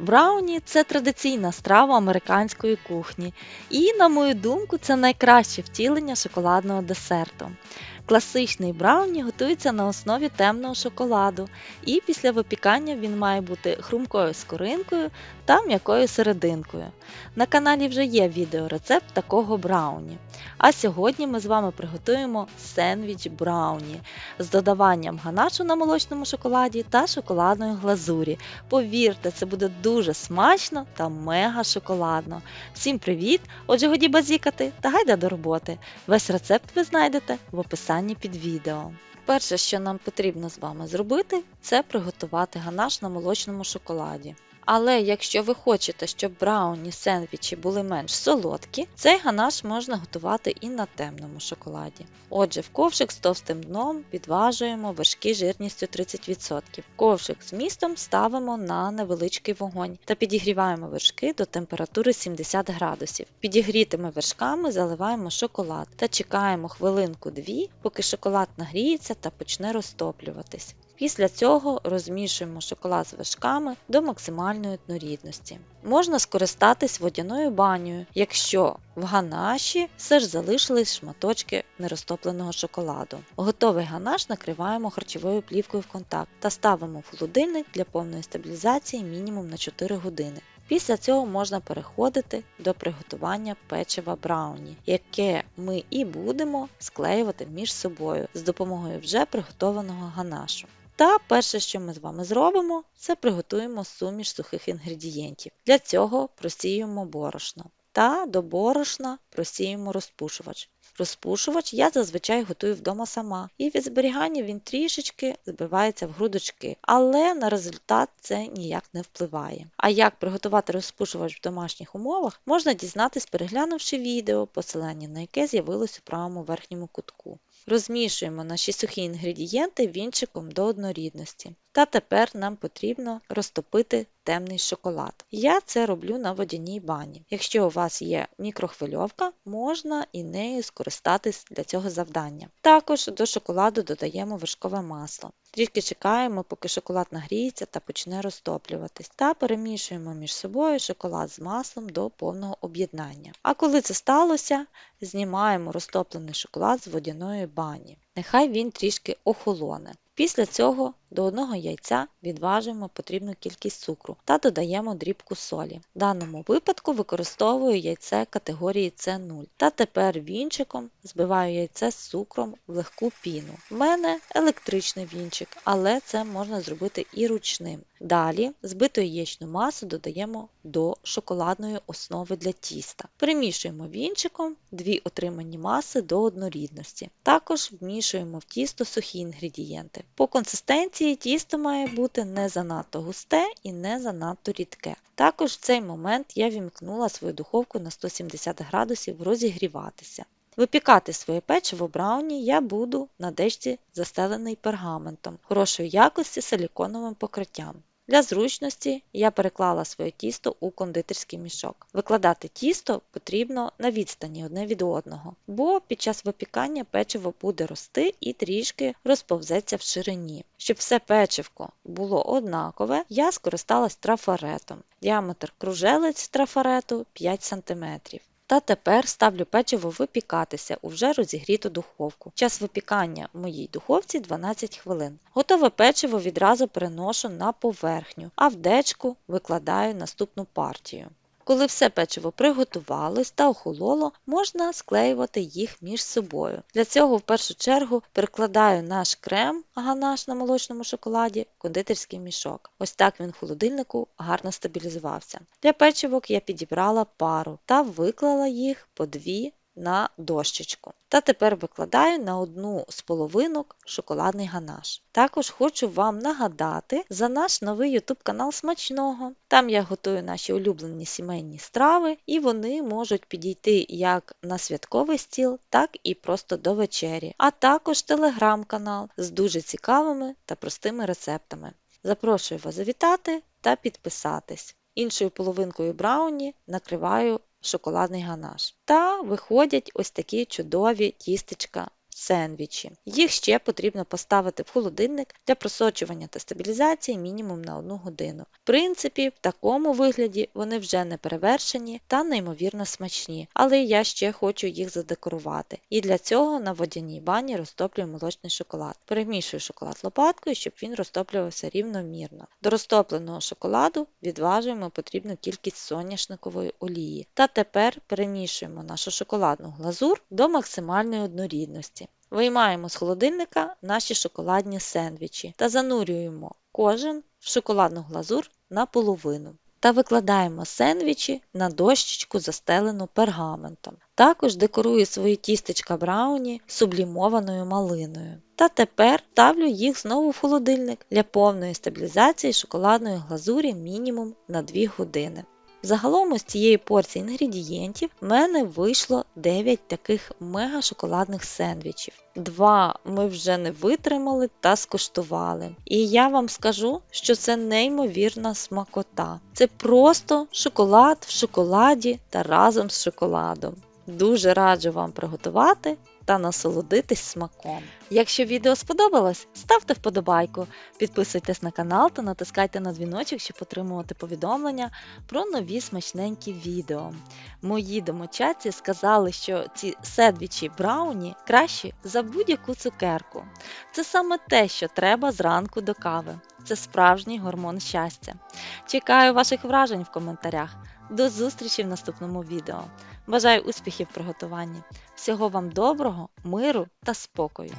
Брауні це традиційна страва американської кухні, і, на мою думку, це найкраще втілення шоколадного десерту. Класичний брауні готується на основі темного шоколаду, і після випікання він має бути хрумкою скоринкою та м'якою серединкою. На каналі вже є відеорецепт такого брауні. А сьогодні ми з вами приготуємо сендвіч брауні з додаванням ганашу на молочному шоколаді та шоколадної глазурі. Повірте, це буде дуже смачно та мега шоколадно. Всім привіт! Отже, годі базікати та гайда до роботи. Весь рецепт ви знайдете в описанні під відео. Перше, що нам потрібно з вами зробити, це приготувати ганаш на молочному шоколаді. Але якщо ви хочете, щоб брауні сендвічі були менш солодкі, цей ганаш можна готувати і на темному шоколаді. Отже, в ковшик з товстим дном підважуємо вершки жирністю 30%. Ковшик з містом ставимо на невеличкий вогонь та підігріваємо вершки до температури 70 градусів. Підігрітими вершками заливаємо шоколад та чекаємо хвилинку-дві, поки шоколад нагріється та почне розтоплюватись. Після цього розмішуємо шоколад з вершками до максимальної однорідності. Можна скористатись водяною банею, якщо в ганаші все ж залишились шматочки нерозтопленого шоколаду. Готовий ганаш накриваємо харчовою плівкою в контакт та ставимо в холодильник для повної стабілізації мінімум на 4 години. Після цього можна переходити до приготування печива брауні, яке ми і будемо склеювати між собою з допомогою вже приготованого ганашу. Та перше, що ми з вами зробимо, це приготуємо суміш сухих інгредієнтів. Для цього просіюємо борошно та до борошна просіємо розпушувач. Розпушувач я зазвичай готую вдома сама, і від зберігання він трішечки збивається в грудочки, але на результат це ніяк не впливає. А як приготувати розпушувач в домашніх умовах, можна дізнатись, переглянувши відео, посилання на яке з'явилось у правому верхньому кутку. Розмішуємо наші сухі інгредієнти вінчиком до однорідності. Та тепер нам потрібно розтопити темний шоколад. Я це роблю на водяній бані. Якщо у вас є мікрохвильовка, можна і нею скористатись для цього завдання. Також до шоколаду додаємо вершкове масло. Трішки чекаємо, поки шоколад нагріється та почне розтоплюватись, та перемішуємо між собою шоколад з маслом до повного об'єднання. А коли це сталося, знімаємо розтоплений шоколад з водяної бані. Нехай він трішки охолоне. Після цього до одного яйця відважуємо потрібну кількість цукру та додаємо дрібку солі. В даному випадку використовую яйце категорії С0. Та тепер вінчиком збиваю яйце з цукром в легку піну. В мене електричний вінчик, але це можна зробити і ручним. Далі збиту яєчну масу додаємо до шоколадної основи для тіста. Перемішуємо вінчиком дві отримані маси до однорідності. Також вмішуємо в тісто сухі інгредієнти. По консистенції тісто має бути не занадто густе і не занадто рідке. Також в цей момент я вімкнула свою духовку на 170 градусів розігріватися. Випікати своє печиво брауні я буду на дечці застелений пергаментом хорошої якості силіконовим покриттям. Для зручності я переклала своє тісто у кондитерський мішок. Викладати тісто потрібно на відстані одне від одного, бо під час випікання печиво буде рости і трішки розповзеться в ширині. Щоб все печивко було однакове, я скористалась трафаретом. Діаметр кружелець трафарету 5 см. Та тепер ставлю печиво випікатися у вже розігріту духовку. Час випікання в моїй духовці 12 хвилин. Готове печиво відразу переношу на поверхню, а в дечку викладаю наступну партію. Коли все печиво приготувалось та охололо, можна склеювати їх між собою. Для цього в першу чергу перекладаю наш крем ганаш на молочному шоколаді кондитерський мішок. Ось так він в холодильнику гарно стабілізувався. Для печивок я підібрала пару та виклала їх по дві на дощечку. Та тепер викладаю на одну з половинок шоколадний ганаш. Також хочу вам нагадати за наш новий YouTube канал Смачного. Там я готую наші улюблені сімейні страви, і вони можуть підійти як на святковий стіл, так і просто до вечері, а також телеграм-канал з дуже цікавими та простими рецептами. Запрошую вас завітати та підписатись. Іншою половинкою брауні накриваю шоколадний ганаш. Та виходять ось такі чудові тістечка сендвічі. Їх ще потрібно поставити в холодильник для просочування та стабілізації мінімум на 1 годину. В принципі, в такому вигляді вони вже не перевершені та неймовірно смачні, але я ще хочу їх задекорувати. І для цього на водяній бані розтоплюю молочний шоколад. Перемішую шоколад лопаткою, щоб він розтоплювався рівномірно. До розтопленого шоколаду відважуємо потрібну кількість соняшникової олії. Та тепер перемішуємо нашу шоколадну глазур до максимальної однорідності. Виймаємо з холодильника наші шоколадні сендвічі та занурюємо кожен в шоколадну глазур наполовину. Та викладаємо сендвічі на дощечку, застелену пергаментом. Також декорую свої тістечка брауні сублімованою малиною. Та тепер ставлю їх знову в холодильник для повної стабілізації шоколадної глазурі мінімум на 2 години. Загалом із цієї порції інгредієнтів в мене вийшло 9 таких мега шоколадних сендвічів. Два ми вже не витримали та скуштували. І я вам скажу, що це неймовірна смакота. Це просто шоколад в шоколаді та разом з шоколадом. Дуже раджу вам приготувати та насолодитись смаком. Якщо відео сподобалось, ставте вподобайку, підписуйтесь на канал та натискайте на дзвіночок, щоб отримувати повідомлення про нові смачненькі відео. Мої домочадці сказали, що ці сендвічі брауні кращі за будь-яку цукерку. Це саме те, що треба зранку до кави. Це справжній гормон щастя. Чекаю ваших вражень в коментарях. До зустрічі в наступному відео. Бажаю успіхів в приготуванні. Всього вам доброго, миру та спокою!